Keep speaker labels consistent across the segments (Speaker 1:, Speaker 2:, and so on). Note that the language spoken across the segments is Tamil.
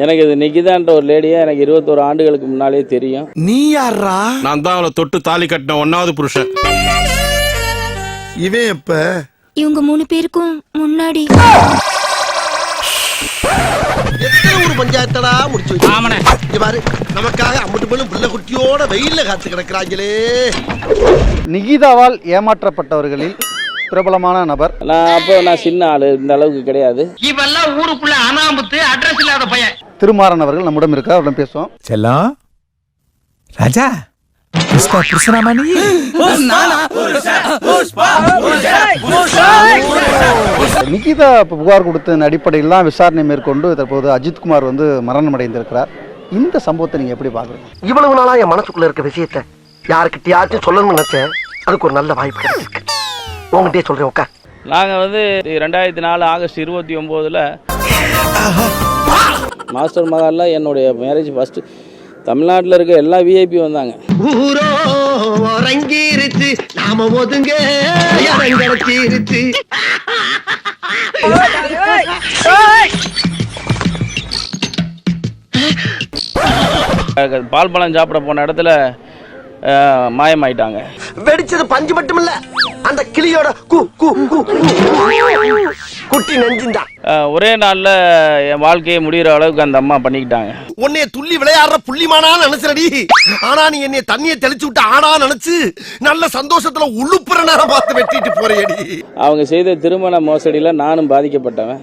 Speaker 1: எனக்கு இது நிக்கிதான்ற ஒரு லேடியை எனக்கு இருபத்தோரு ஆண்டுகளுக்கு முன்னாலே தெரியும்.
Speaker 2: நீ யாரா
Speaker 3: நான் தான் அவளை தொட்டு தாலி கட்டின ஒன்னாவது புருஷன்.
Speaker 2: இவன் எப்ப?
Speaker 4: இவங்க மூணு பேருக்கும் முன்னாடி.
Speaker 5: எத்தனை ஒரு பஞ்சாயத்தடா முடிச்சு வச்சு? இங்க பாரு நமக்காக அம்பட்டு போலும் புள்ள குட்டியோட வெயில்ல காத்து கிடக்குறாங்களே.
Speaker 6: நிகிதாவால் ஏமாற்றப்பட்டவர்களில் பிரபலமான நபர்
Speaker 1: நான் அப்போ நான் சின்ன ஆள் இந்த அளவுக்கு கிடையாது.
Speaker 7: இவெல்லாம் ஊருக்குள்ள அனாமத்து அட்ரஸ் இல்லாத பையன்.
Speaker 6: திருமாறன் அவர்கள் நம்மிடம் இருக்கார் அவரிடம் பேசுவோம்.
Speaker 2: செல்லம் ராஜா புஷ்பா புருஷனாமா நீ
Speaker 6: நிகிதா புகார் கொடுத்ததன் அடிப்படையில் தான் விசாரணை மேற்கொண்டு தற்போது அஜித்குமார் வந்து மரணம் அடைந்திருக்கிறார். இந்த சம்பவத்தை நீங்க எப்படி பாக்குறீங்க
Speaker 5: இவ்வளவு நாளா என் மனசுக்குள்ள இருக்க விஷயத்த யாருக்கிட்டயாச்சும் சொல்லணும்னு நினைச்சேன். அதுக்கு ஒரு நல்ல வாய்ப்பு கிடைச்சிருக்கு. உங்ககிட்டயே சொல்றேன் உட்கார்.
Speaker 1: நாங்கள் வந்து ரெண்டாயிரத்தி நாலு ஆகஸ்ட் இருபத்தி ஒம்போதில் மாஸ்டர் மகாலில் என்னுடைய மேரேஜ் ஃபஸ்ட்டு தமிழ்நாட்டில் இருக்க எல்லா விஐபி வந்தாங்க. பால் பழம் சாப்பிட போன இடத்துல மாயமாயிட்டாங்க.
Speaker 5: வெடிச்சது பஞ்சு மட்டும் இல்ல அந்த கிளியோட கு கு கு கு. குட்டி நெஞ்சுந்தான்
Speaker 1: ஒரே நாளில் என் வாழ்க்கையை முடிகிற அளவுக்கு அந்த அம்மா பண்ணிக்கிட்டாங்க.
Speaker 5: உன்னைய துள்ளி விளையாடுற புள்ளிமானா நினைச்சடி ஆனா நீ என்னைய தண்ணிய தெளிச்சு விட்டு ஆனா நினைச்சு நல்ல சந்தோஷத்துல உழுப்புற நேரம் பார்த்து வெட்டிட்டு போறியடி.
Speaker 1: அவங்க செய்த திருமண மோசடியில் நானும் பாதிக்கப்பட்டவன்.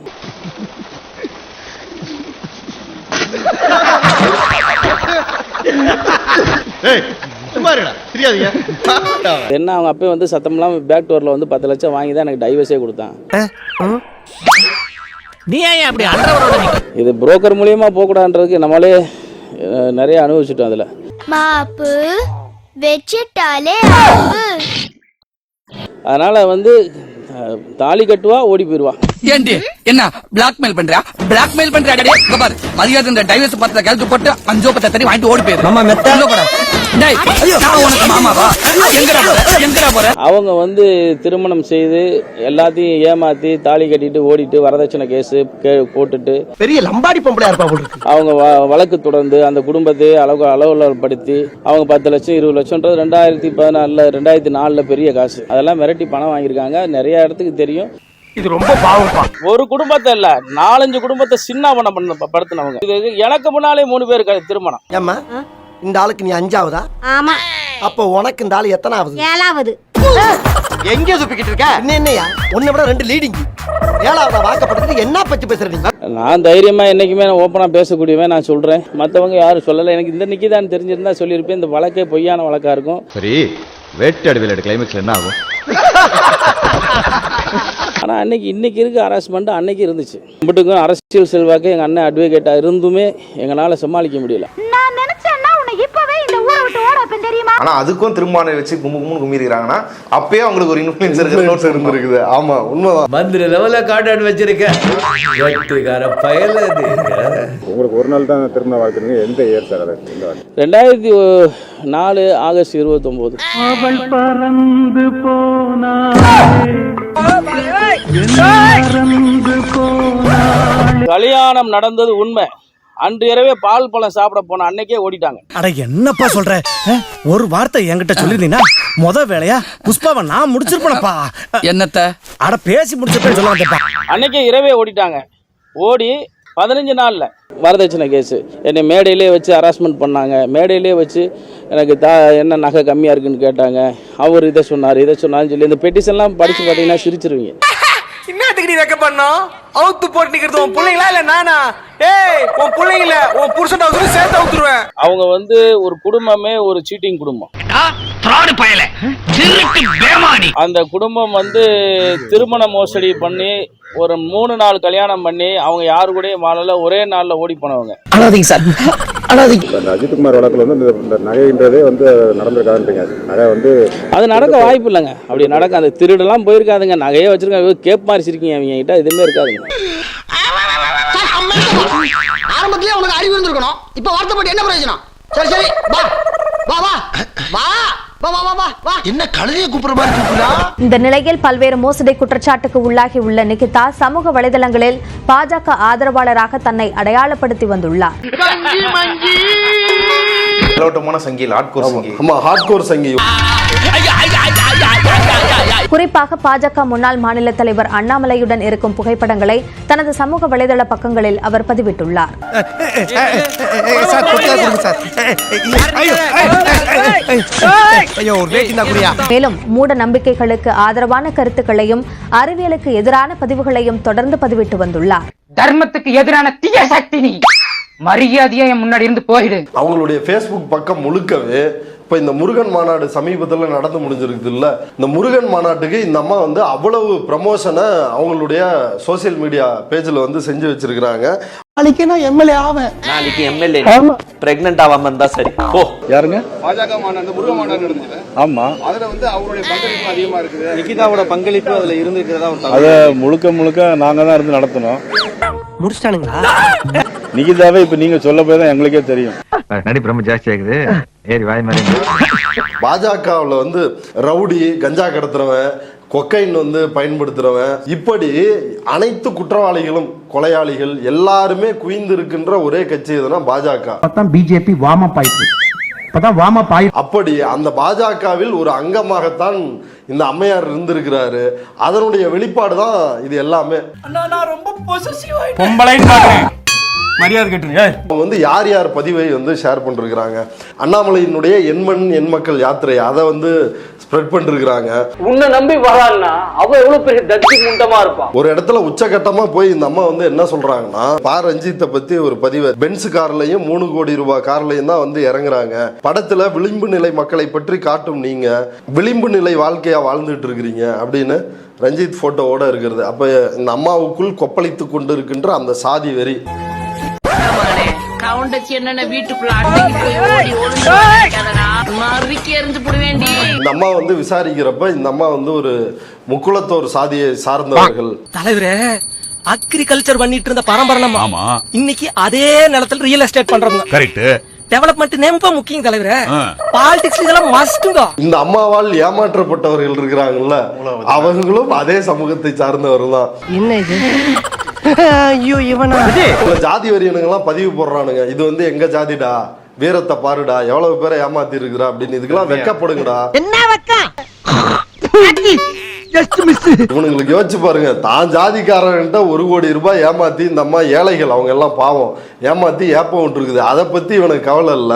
Speaker 1: என்ன அவங்க அப்பயே வந்து சத்தம்லாம் பேக் டோரில் வந்து பத்து லட்சம் வாங்கி தான் எனக்கு டைவர்ஸே கொடுத்தான்.
Speaker 7: நீ ஏன் அப்படி
Speaker 1: இது புரோக்கர் மூலியமாக போகக்கூடாதுன்றதுக்கு நம்மளே நிறைய அனுபவிச்சிட்டோம் அதில்.
Speaker 4: மாப்பு வச்சிட்டாலே
Speaker 1: அதனால் வந்து தாலி கட்டுவா ஓடி போயிடுவா
Speaker 7: ஏண்டி? என்ன பிளாக்மெயில் பண்றியா? பிளாக்மெயில் பண்றியா டேய்? இங்க பாரு. மரியாதை இந்த டைவர்ஸ் பத்திர கழுத்து போட்டு அஞ்சோ பத்த தண்ணி வாங்கிட்டு ஓடி போயிரு. மாமா மெத்த. போடா. டேய் நான் உனக்கு மாமாவா எங்கடா போற? எங்கடா போற?
Speaker 1: அவங்க வந்து திருமணம் செய்து எல்லாத்தையும் ஏமாற்றி தாலி கட்டிட்டு ஓடிட்டு வரதட்சணை கேஸு கே போட்டுட்டு
Speaker 5: பெரிய லம்பாடி பொம்பளையா இருப்பா போல இருக்கு.
Speaker 1: அவங்க வ- வழக்கு தொடர்ந்து அந்த குடும்பத்தை அளவு அளவுலப்படுத்தி அவங்க பத்து லட்சம் இருபது லட்சம்ன்றது ரெண்டாயிரத்தி பதினாலில் ரெண்டாயிரத்தி நாலில் பெரிய காசு. அதெல்லாம் மிரட்டி பணம் வாங்கியிருக்காங்க. நிறைய இடத்துக்கு தெரியும்.
Speaker 5: இது ரொம்ப பாவம்ப்பா.
Speaker 1: ஒரு குடும்பத்தை இல்ல நாலஞ்சு குடும்பத்தை சின்ன பண்ண பண்ண படுத்தினவங்க. இது எனக்கு முன்னாலே மூணு பேர் திருமணம்.
Speaker 5: ஏம்மா இந்த ஆளுக்கு நீ அஞ்சாவதா?
Speaker 8: ஆமா.
Speaker 5: அப்போ உனக்கு இந்த ஆளு எத்தனாவது?
Speaker 8: ஏழாவது.
Speaker 5: எங்க சுப்பிக்கிட்டு இருக்க? என்ன என்னையா? உன்னை விட ரெண்டு லீடிங் ஏழாவதா வாக்கப்படுத்திட்டு என்ன பத்தி பேசுற நீ?
Speaker 1: நான் தைரியமா என்னைக்குமே நான் ஓப்பனா பேசக்கூடியவன் நான் சொல்றேன். மத்தவங்க யாரும் சொல்லலை. எனக்கு இந்த நிக்கிதான் தெரிஞ்சிருந்தா சொல்லியிருப்பேன். இந்த வழக்கே பொய்யான வழக்கா இருக்கும்.
Speaker 9: சரி வேட்டை விளையாடு கிளைமேக்ஸ்ல என்ன ஆகும்?
Speaker 1: ஆனால் அன்றைக்கி இன்றைக்கி இருக்க ஹராஸ்மெண்ட்டு அன்னைக்கு இருந்துச்சு. மட்டுக்கும் அரசியல் செல்வாக்கு எங்கள் அண்ணன் அட்வொகேட்டாக இருந்துமே எங்களால் சமாளிக்க முடியல.
Speaker 9: ஆனா அதுக்கும் திருமான வச்சு கும்பு கும்பு கும்பி இருக்கிறாங்கன்னா அப்பயே அவங்களுக்கு ஒரு இன்ஃபுளுன்ஸ் இருக்கு இருந்திருக்குது.
Speaker 6: ஆமா உண்மைதான்.
Speaker 10: மந்திர லெவல காட்டாடு வச்சிருக்க. வெட்டுக்கார பயல
Speaker 9: உங்களுக்கு ஒரு நாள் தான் திருமண வாழ்க்கை எந்த இயர் சார்
Speaker 1: ரெண்டாயிரத்தி நாலு ஆகஸ்ட் இருபத்தொம்போது. கல்யாணம் நடந்தது உண்மை. அன்று இரவே பால் பழம் சாப்பிட போன அன்னைக்கே ஓடிட்டாங்க.
Speaker 2: அட என்னப்பா சொல்ற? ஒரு வார்த்தை என்கிட்ட சொல்லிருந்தீங்கன்னா முத வேலையா? புஷ்பாவை நான் முடிச்சிருப்பேனப்பா.
Speaker 7: என்னத்த?
Speaker 2: அட பேசி முடிச்சப்பே சொல்ல வந்தப்பா
Speaker 1: அன்னைக்கே இரவே ஓடிட்டாங்க. ஓடி பதினஞ்சு நாள்ல. வரதட்சணை கேஸு. என்னை மேடையிலே வச்சு ஹராஸ்மெண்ட் பண்ணாங்க. மேடையிலே வச்சு எனக்கு தா என்ன நகை கம்மியாக இருக்குன்னு கேட்டாங்க. அவர் இதை சொன்னார் இதை சொன்னார்னு சொல்லி இந்த பெட்டிஷன்லாம் படித்து பார்த்தீங்கன்னா சிரிச்சிருவீங்க.
Speaker 7: நீ வைக்க பண்ணோம் அவுத்து போட்டு நிக்கிறது உன் பிள்ளைங்களா இல்ல நானா? ஏய் உன் பிள்ளைங்கள உன் புருஷன் சேர்த்து அவுத்துருவேன்.
Speaker 1: அவங்க வந்து ஒரு குடும்பமே ஒரு சீட்டிங் குடும்பம்.
Speaker 7: திராடு பயல. திருட்டு பேமானி.
Speaker 1: அந்த குடும்பம் வந்து திருமண மோசடி பண்ணி ஒரு மூணு நாள் கல்யாணம் பண்ணி அவங்க யாரு கூடயும் வாழல ஒரே நாள்ல ஓடி போனவங்க.
Speaker 7: அழாதீங்க சார். அழாதீங்க
Speaker 9: அஜித்குமார் வழக்கில் வந்து இந்த- இந்த நகைன்றதே வந்து நடந்திருக்காதுன்றீங்க. நகை வந்து
Speaker 1: அது நடக்க வாய்ப்பு இல்லைங்க. அப்படி நடக்க அந்த திருடெல்லாம் போயிருக்காதுங்க. நகையே வச்சிருக்காங்க. கேப் மாதிரி சிரிக்கீங்க அவங்க கிட்ட எதுவுமே இருக்காதுங்க.
Speaker 5: ஆரம்பத்திலே உனக்கு அறிவு இருந்திருக்கணும். இப்ப வருத்தப்பட்டு என்ன பிரயோஜனம்? சரி சரி வா. வா வா. வா.
Speaker 11: என்ன கழுதைய
Speaker 12: இந்த நிலையில் பல்வேறு மோசடி குற்றச்சாட்டுக்கு உள்ளாகி உள்ள நிகிதா சமூக வலைதளங்களில் பாஜக ஆதரவாளராக தன்னை அடையாளப்படுத்தி வந்துள்ளார்.
Speaker 9: மேலோட்டமான சங்கில் ஆட்கோர் சங்கி
Speaker 11: ஆமா ஹார்ட்கோர் சங்கி
Speaker 12: குறிப்பாக பாஜக முன்னாள் மாநில தலைவர் அண்ணாமலையுடன் இருக்கும் புகைப்படங்களை தனது சமூக வலைதள பக்கங்களில் அவர் பதிவிட்டுள்ளார் மேலும் மூட நம்பிக்கைகளுக்கு ஆதரவான கருத்துக்களையும் அறிவியலுக்கு எதிரான பதிவுகளையும் தொடர்ந்து பதிவிட்டு வந்துள்ளார்
Speaker 13: தர்மத்துக்கு எதிரான தீய சக்தி நீ மரியாதையா என் முன்னாடி இருந்து போயிடு.
Speaker 11: அவங்களுடைய ஃபேஸ்புக் பக்கம் முழுக்கவே இப்போ இந்த முருகன் மாநாடு சமீபத்தில் நடந்து முடிஞ்சிருக்குது இல்ல இந்த முருகன் மாநாட்டுக்கு இந்த அம்மா வந்து அவ்வளவு ப்ரமோஷனை அவங்களுடைய சோஷியல் மீடியா பேஜில் வந்து செஞ்சு வச்சிருக்கிறாங்க.
Speaker 14: நாளைக்கு நான் எம்எல்ஏ ஆவேன்.
Speaker 1: நாளைக்கு எம்எல்ஏ பிரெக்னென்ட் ஆகாம இருந்தா சரி. ஓ
Speaker 6: யாருங்க?
Speaker 15: பாஜக மாநாடு முருக மாநாடு நடந்துச்சு
Speaker 6: ஆமா.
Speaker 15: அதுல வந்து அவருடைய பங்களிப்பு அதிகமா இருக்குது.
Speaker 1: நிகிதாவோட பங்களிப்பு அதுல இருந்திருக்கிறதா
Speaker 6: அத முழுக்க முழுக்க நாங்க தான் இருந்து நடத்தணும்.
Speaker 14: முடிச்சிட்டானுங்களா?
Speaker 6: நிகிதாவே இப்ப நீங்க சொல்ல போய் தான் எங்களுக்கே தெரியும்.
Speaker 15: நடிப்பு ரொம்ப ஜாஸ்தி ஆகுது. ஏறி வாய் மாதிரி
Speaker 11: பாஜகவில் வந்து ரவுடி கஞ்சா கடத்துறவன் கொக்கைன் வந்து பயன்படுத்துறவன் இப்படி அனைத்து குற்றவாளிகளும் கொலையாளிகள் எல்லாருமே குவிந்து இருக்கின்ற ஒரே கட்சி எதுனா பாஜக.
Speaker 14: பிஜேபி வார்ம் அப் ஆயிட்டு இப்பதான் வார்ம் அப் ஆயி
Speaker 11: அப்படி அந்த பாஜகவில் ஒரு அங்கமாகத்தான் இந்த அம்மையார் இருந்திருக்கிறாரு. அதனுடைய வெளிப்பாடு தான் இது எல்லாமே.
Speaker 14: பொம்பளை மரியாதை கேட்டுருங்க.
Speaker 11: வந்து யார் யார் பதிவை வந்து ஷேர் பண்ணிருக்கிறாங்க? அண்ணாமலையினுடைய எண்மண் எண் மக்கள் யாத்திரை அதை வந்து ஸ்ப்ரெட் பண்ணிருக்கிறாங்க.
Speaker 1: உன்னை நம்பி வரான்னா அவ எவ்வளவு பெரிய தத்தி முண்டமா இருப்பான்
Speaker 11: ஒரு இடத்துல உச்சகட்டமா போய் இந்த அம்மா வந்து என்ன சொல்றாங்கன்னா பா ரஞ்சித்தை பத்தி ஒரு பதிவு பென்ஸ் கார்லயும் மூணு கோடி ரூபாய் கார்லயும் தான் வந்து இறங்குறாங்க. படத்துல விளிம்பு நிலை மக்களை பற்றி காட்டும் நீங்க விளிம்பு நிலை வாழ்க்கையா வாழ்ந்துட்டு இருக்கிறீங்க அப்படின்னு ரஞ்சித் போட்டோவோட இருக்கிறது. அப்ப இந்த அம்மாவுக்குள் கொப்பளித்து கொண்டு இருக்கின்ற அந்த சாதி வெறி.
Speaker 13: கவுண்டச்சி என்ன வீட்டுக்குள்ள அடங்கி போய் ஓடி ஒளிஞ்சு மறுக்கி எரிஞ்சு போடுவேண்டி.
Speaker 11: இந்த அம்மா வந்து விசாரிக்கிறப்ப இந்த அம்மா வந்து ஒரு முக்குளத்தோர் சாதியை சார்ந்தவர்கள்.
Speaker 14: தலைவரே அக்ரிகல்ச்சர் பண்ணிட்டு இருந்த பரம்பரை நம்ம.
Speaker 3: ஆமா.
Speaker 14: இன்னைக்கு அதே நிலத்துல ரியல் எஸ்டேட் பண்றோம்
Speaker 3: கரெக்ட்
Speaker 14: டெவலப்மெண்ட் ரொம்ப முக்கியம் தலைவரே. பாலிடிக்ஸ் இதெல்லாம் மஸ்ட்டுங்க
Speaker 11: இந்த அம்மாவால் ஏமாற்றப்பட்டவர்கள் இருக்கிறாங்கல்ல அவங்களும் அதே சமூகத்தை சார்ந்தவர்கள் தான்.
Speaker 14: என்ன இது? ஐயோ இவனா?
Speaker 11: உங்க ஜாதி வரியனுங்கெல்லாம் பதிவு போடுறானுங்க. இது வந்து எங்க ஜாதிடா? வீரத்தை பாருடா. எவ்வளவு பேரை ஏமாத்தி இருக்கிறா அப்படின்னு இதுக்கெல்லாம் வெக்கப்படுங்கடா இவனுங்களுக்கு யோசிச்சு பாருங்க. தான் ஜாதிக்காரன்ட்ட ஒரு கோடி ரூபாய் ஏமாத்தி இந்த அம்மா ஏழைகள் அவங்க எல்லாம் பாவம். ஏமாத்தி ஏப்பம் விட்டுருக்குது. அதை பத்தி இவனுக்கு கவலை இல்ல.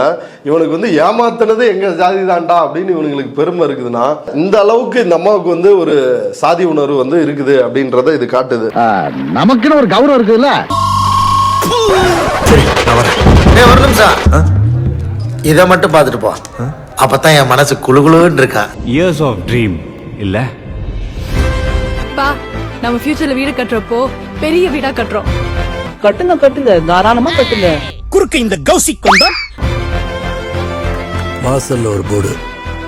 Speaker 11: இவனுக்கு வந்து ஏமாத்துனது எங்க ஜாதி தான்டா அப்படின்னு இவனுங்களுக்கு பெருமை இருக்குதுன்னா இந்த அளவுக்கு இந்த அம்மாவுக்கு வந்து ஒரு சாதி உணர்வு வந்து இருக்குது அப்படின்றத இது காட்டுது.
Speaker 6: நமக்குன்னு ஒரு கௌரவம் இருக்குதுல்ல?
Speaker 15: ஒரு நிமிஷம். இதை மட்டும் பார்த்துட்டு போ. அப்பதான் என் மனசு குளுகுளுன்னு இருக்கா.
Speaker 3: இயர்ஸ் ஆஃப் ட்ரீம் இல்ல?
Speaker 12: பா நம்ம ஃபியூச்சர்ல வீடு கட்டுறப்போ பெரிய வீடா கட்டுறோம்.
Speaker 13: கட்டுங்க கட்டுங்க. தாராளமா கட்டுங்க.
Speaker 14: குறுக்கு இந்த கௌசிக் கொண்டா
Speaker 15: வாசல்ல ஒரு போர்டு.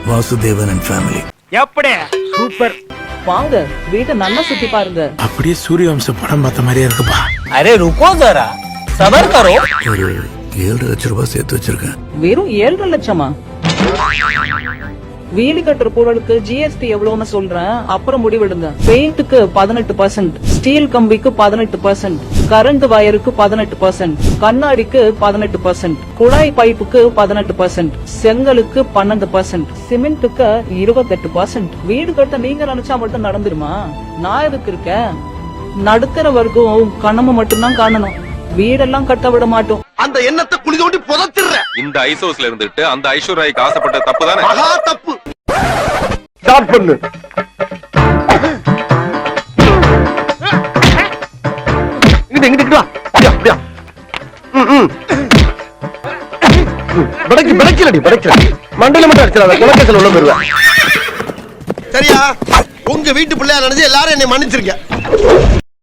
Speaker 15: வாசுதேவன் அண்ட் ஃபேமிலி
Speaker 14: எப்படி சூப்பர்.
Speaker 13: வாங்க வீட்டை நல்லா சுத்தி பாருங்க.
Speaker 15: அப்படியே சூரியவம்ச படம் பார்த்த மாதிரியே இருக்குப்பா.
Speaker 14: அரே ருக்கோ ஜரா சபர் கரோ
Speaker 15: ஒரு ஏழு லட்சம் ரூபாய் சேர்த்து வச்சிருக்கேன்.
Speaker 13: வெறும் ஏழரை லட்சமா? வீடு கட்டுற பொருளுக்கு ஜிஎஸ்டி எவ்வளவுன்னு சொல்றேன். அப்புறம் முடிவெடுங்க. பெயிண்ட்டுக்கு பதினெட்டு பர்சன்ட் ஸ்டீல் கம்பிக்கு பதினெட்டு பர்சன்ட் கரண்ட் வயருக்கு பதினெட்டு பர்சன்ட் கண்ணாடிக்கு பதினெட்டு பர்சன்ட் குழாய் பைப்புக்கு பதினெட்டு பர்சன்ட் செங்கலுக்கு பன்னெண்டு பர்சன்ட் சிமெண்ட்டுக்கு இருபத்தெட்டு பர்சன்ட் வீடு கட்ட நீங்க நினைச்சா மட்டும் நடந்துருமா? நான் எதுக்கு இருக்கேன்? நடுத்தர வர்க்கம் கண்ணம மட்டும்தான் காணணும். வீடெல்லாம் கட்ட விட மாட்டோம்.
Speaker 11: அந்த எண்ணத்தை குழி தோண்டி புதத்திடுற
Speaker 3: இந்த ஐசோஸ்ல இருந்துட்டு அந்த ஐஸ்வர்யாய்க்கு ஆசைப்பட்ட தப்பு தானே?
Speaker 11: மகா தப்பு.
Speaker 6: ஸ்டார்ட் பண்ணு. இங்கிட்டு இங்கிட்டு வா. அப்படியா அப்படியா. ம், ம். பிடைக்கு மண்டல மட்டும் அடிச்சிடாத குலக்கத்தில் உள்ள போயிருவேன்.
Speaker 11: சரியா? உங்க வீட்டு பிள்ளையா நினைச்சு எல்லாரும் என்னை மன்னிச்சிருக்க